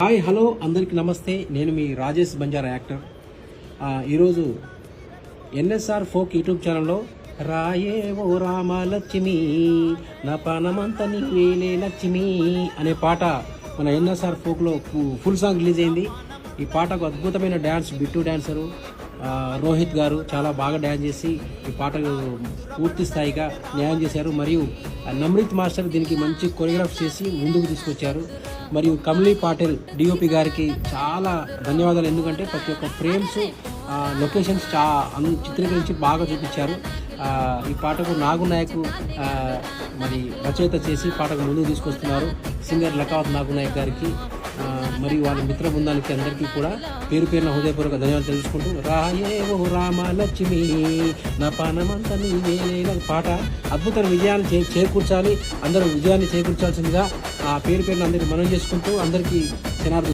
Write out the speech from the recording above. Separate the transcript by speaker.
Speaker 1: Hi hello అందరికీ నమస్తే. నేను మీ రాజేష్ బంజారా యాక్టర్. ఈరోజు ఎన్ఎస్ఆర్ ఫోక్ యూట్యూబ్ ఛానల్లో రాయే ఓ రామలక్ష్మి నా పానమంత నీవేలే లక్ష్మి అనే పాట మన ఎన్ఎస్ఆర్ ఫోక్లో ఫుల్ సాంగ్ రిలీజ్ అయింది. ఈ పాటకు అద్భుతమైన డ్యాన్స్ బిట్టు డ్యాన్సరు రోహిత్ గారు చాలా బాగా డ్యాన్స్ చేసి ఈ పాటకు పూర్తి స్థాయిగా న్యాయం చేశారు. మరియు నమ్రిత్ మాస్టర్ దీనికి మంచి కొరియోగ్రాఫ్ చేసి ముందుకు తీసుకొచ్చారు. మరియు కమలీ పాటిల్ డిఓపి గారికి చాలా ధన్యవాదాలు. ఎందుకంటే ప్రతి ఒక్క ఫ్రేమ్స్ లొకేషన్స్ చా చిత్రీకరించి బాగా చూపించారు. ఈ పాటకు నాగు నాయక్ మరి రచయిత చేసి పాటకు ముందుకు తీసుకొస్తున్నారు. సింగర్ లకావత్ నాగు నాయక్ గారికి మరి మరియు వాళ్ళ మిత్ర బృందానికి అందరికీ కూడా పేరు పేరున హృదయపూర్వక ధన్యవాదాలు తెలుసుకుంటూ రాయే ఓ రామలక్ష్మి నా పానమంతా నీవేలే పాట అద్భుతమైన విజయాన్ని చే చేకూర్చాలి. అందరూ విజయాన్ని చేకూర్చాల్సిందిగా ఆ పేరు పేరున అందరికీ మనం చేసుకుంటూ అందరికీ జనార్దన్